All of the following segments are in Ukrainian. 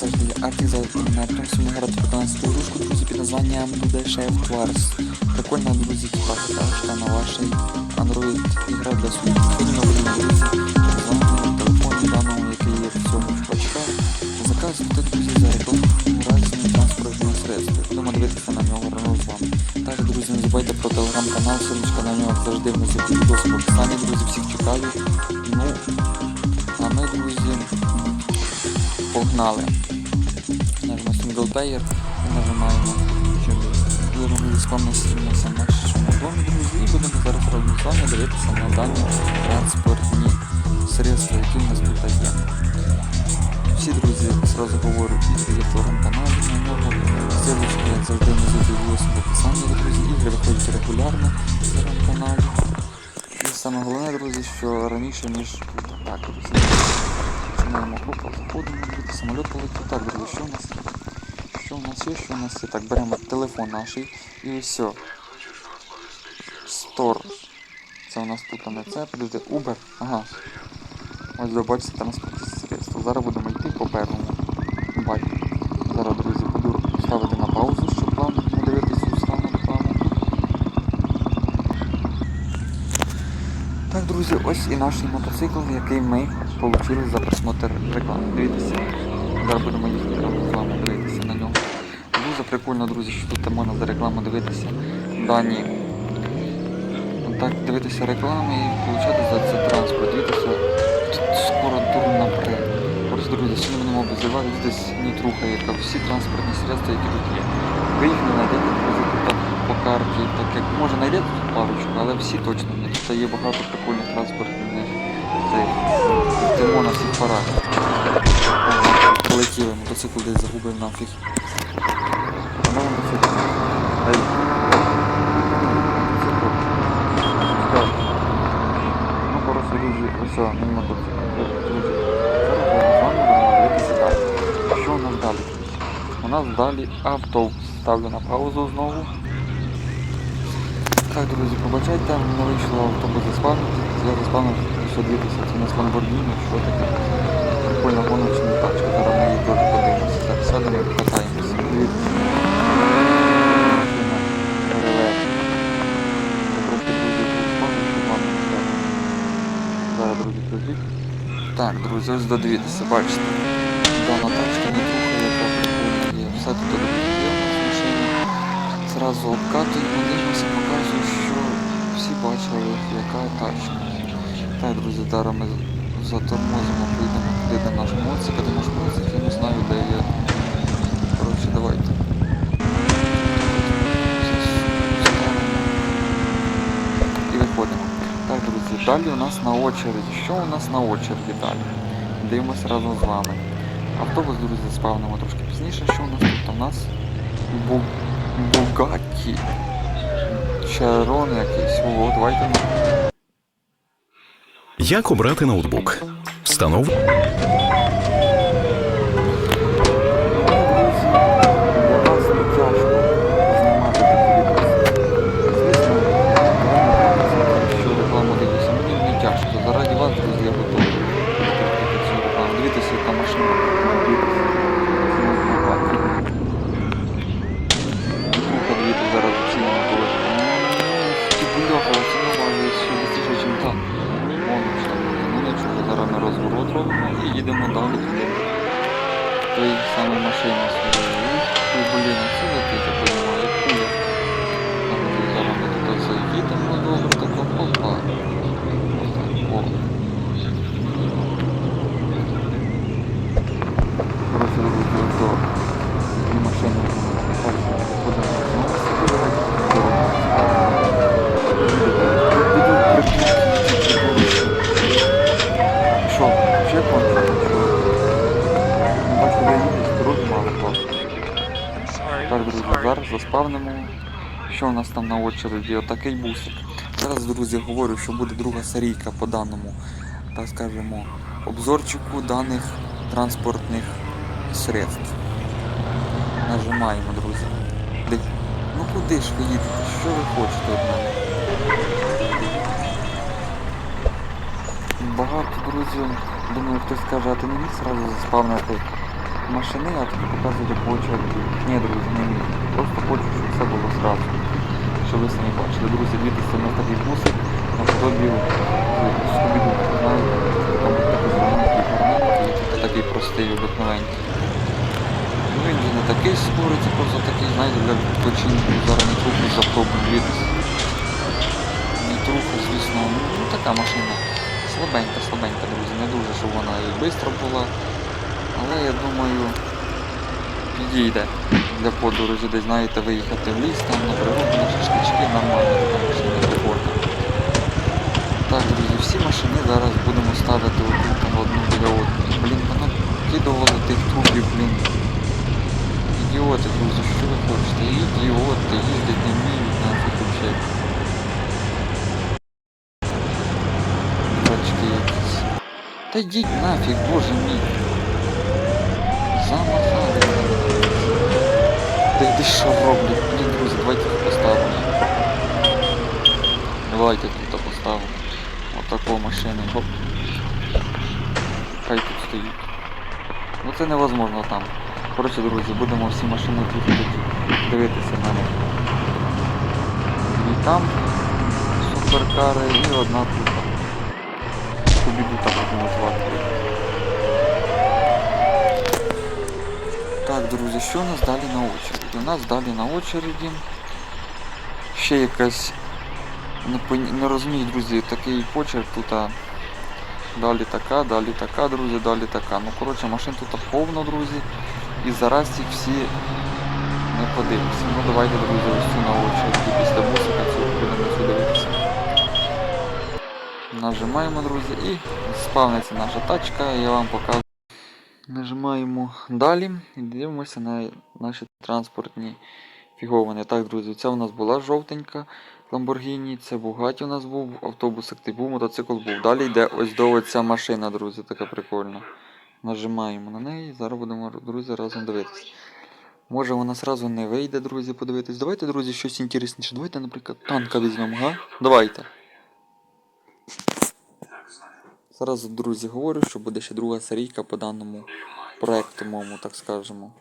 завжди, я Артіза на тому грати 15 ігрушку, друзі, під названням буде Chef Wars. Прикольна, друзі, типа грашка на вашій Android ігра для своїх. Ми будемо вами в телефоні даному, який є в цьому чувачка. Заказувати, друзі, за рекламу разні транспортні средства. Будемо дивитися на нього разом з вами. Також, друзі, не забувайте про телеграм-канал, ссылочка на нього завжди внизу в описанні, друзі, всіх чекаю. Ну, погнали. Нажмемо синглплеєр і нажимаємо, в нашому домі, друзі, і будемо зараз разом з вами дивитися на дані транспортні средства, які в нас тут є. Всі друзі, сразу говорю, ігри є в телеграм-каналі на нього. Ссылочки, як завжди, внизу дивилися в описанні, друзі. Ігри виходять регулярно в телеграм-каналі. І саме головне, друзі, що раніше, ніж так, друзі. Опа, заходимо, друзі, самоліт полетів. Так, друзі, що у нас? Що у нас є, що у нас є? Так, беремо телефон наш і все. Стор. Це у нас тут не це, подивіться, Uber. Ага. Ось ви бачите транспортні средства. Зараз будемо йти по первому. Бай. Зараз, друзі, буду ставити на паузу, щоб вам не дивитися у стану рекламу. Так, друзі, ось і наш мотоцикл, який ми отримали за просмотр реклами. Дивіться. Зараз будемо їхати вами дивитися на нього. Дуже прикольно, друзі, що тут можна за рекламу дивитися дані. Так, дивитися реклами і отримати за це транспорт. Дивіться, скоро тур напред. Просто, друзі, сьогодні будемо обозивати десь нітруха, яка всі транспортні средства, які тут є. Ви їх не знайдете, по карті, так як може знайдете тут парочку, але всі точно ні. Тут є багато прикольних транспортних цей, тимо на всіх парах. Полетіли, мотоцикл десь загубив нафіг. Ну. Мотоцикл. Так. Ну, коротше, друзі, ось мій мотоцикл. З вами дивитися. Що у нас далі. У нас далі автобус. Ставлю на паузу знову. Так, друзі, побачайте, не вийшло автобус заспавнити. Я заспавнив, що дивитися, це у нас Lamborghini, що таке. Прикольна гоночна тачка, зараз ми її теж подивимося. Так, сядемо і. Так, друзі, ось додивіться, бачите. Дана тачка не трухає, яка прикольна є. Все тут є у нас машині. Зразу обкатуємо, дивимося, показую, що всі бачили, яка тачка. Так, зараз ми затормозимо, прийдемо туди, де наш моцик, а де наш моцик, я не знаю, де є. Коротше, давайте. І виходимо. Так, друзі, далі у нас на очереді. Що у нас на очереді далі? Дивимося разом з вами. Автобус, друзі, спавнимо трошки пізніше. Що у нас тут? У нас Бу... Бугатті. Чарон якийсь. О, давайте. Як обрати ноутбук? Встанов... görüşürüz. Зараз заспавнимо. Що у нас там на очереді? Отакий бусик. Зараз, друзі, говорю, що буде друга серійка по даному, так скажемо, обзорчику даних транспортних средств. Нажимаємо, друзі. Ну куди ж ви їдете? Що ви хочете від мене? Багато друзів, думаю, хтось скаже, а ти не міг зразу заспавнити машини, а тобі показувати по очереді. Ні, друзі, не вмію. Просто хочу, щоб все було зразу. Щоб ви самі бачили. Друзі, дивіться, у нас такий бусик наподобі там такий простий, обикновенький. Ну він не такий скорий, це просто такий, знаєте, для починку зараз не трохи запробую дивіться. Не трохи, звісно, ну така машина. Слабенька, слабенька, друзі, не дуже, щоб вона і швидко була. Але я думаю, підійде для подорожі, десь знаєте, виїхати в ліс, там на природу, на шашлички, нормально така машина, прикольна. Так, друзі, всі машини зараз будемо ставити отут одну біля одної. Блін, воно кидало тих трубів, блін. Ідіоти, друзі, що ви хочете? Ідіоти, їздять не вміють нафіг якісь. Та йдіть нафіг, боже мій. Йди що роблять? Блін, друзі, давайте тут поставимо. Давайте тут поставимо. Отаку машину. Хоп. Хай тут стоїть. Ну це невозможно там. Коротше, друзі, будемо всі машини тут дивитися на них. Дві там суперкари і одна тут. Побіду так будемо звати. Так, друзі, що у нас далі на очереді? У нас далі на очереді ще якась не, пон- не розумію, друзі, такий почерк тут. А... Далі така, далі така, друзі, далі така. Ну, коротше, машин тут повно, друзі. І зараз ці всі не подивимося. Ну давайте, друзі, ось цю на очереді після музика цю будемо цю дивитися. Нажимаємо, друзі, і спавниться наша тачка, я вам покажу. Нажимаємо далі і дивимося на наші транспортні фіговини. Так, друзі, це у нас була жовтенька Lamborghini, це Bugatti у нас був, автобусик ти був, мотоцикл був. Далі йде ось до оця машина, друзі, така прикольна. Нажимаємо на неї, зараз будемо, друзі, разом дивитися. Може вона сразу не вийде, друзі, подивитись. Давайте, друзі, щось інтересніше. Давайте, наприклад, танка візьмемо, га? Давайте. Зараз, друзі, говорю, що буде ще друга серійка по даному проекту моєму, так скажемо.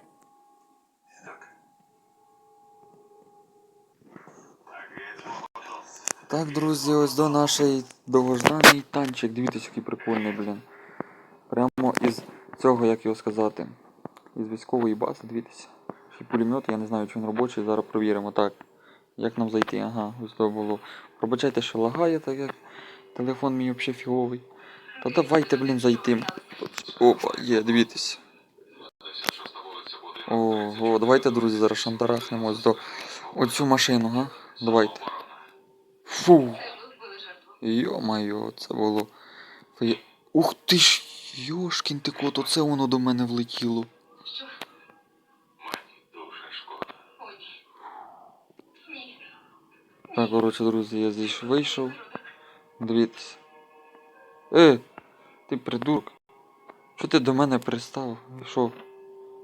Так, друзі, ось до нашої довгожданий танчик. Дивіться, який прикольний, блін. Прямо із цього, як його сказати, із військової бази, дивіться. Ще пулемет, я не знаю, чи він робочий, зараз провіримо. Так. Як нам зайти? Ага, ось то було. Пробачайте, що лагає, так як телефон мій взагалі фіговий. Та давайте, блін, зайти. Опа, є, дивіться. Ого, давайте, друзі, зараз шантарахнемо ось до оцю машину, га? Давайте. Фу. Йо-майо, це було. Ух ти ж, йошкін ти кот, оце воно до мене влетіло. Так, коротше, друзі, я здесь вийшов. Дивіться. Е, ти придурок. Що ти до мене пристав? Що?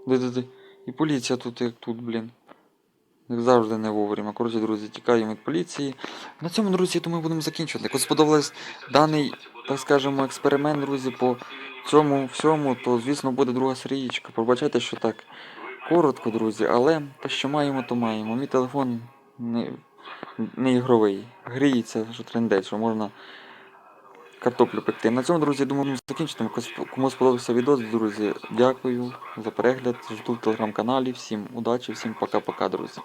Де-де-де? І поліція тут як тут, блін. Як завжди не вовремя. Коротше, друзі, тікаємо від поліції. На цьому, друзі, я думаю, будемо закінчувати. Як от сподобався даний, так скажемо, експеримент, друзі, по цьому всьому, то, звісно, буде друга серієчка. Пробачайте, що так коротко, друзі, але те, що маємо, то маємо. Мій телефон не, не ігровий. Гріється, що трендець, що можна картоплю пекти. На цьому, друзі, думаю, закінчити. Кому сподобався відео, друзі, дякую за перегляд. Жду в телеграм-каналі. Всім удачі, всім пока-пока, друзі.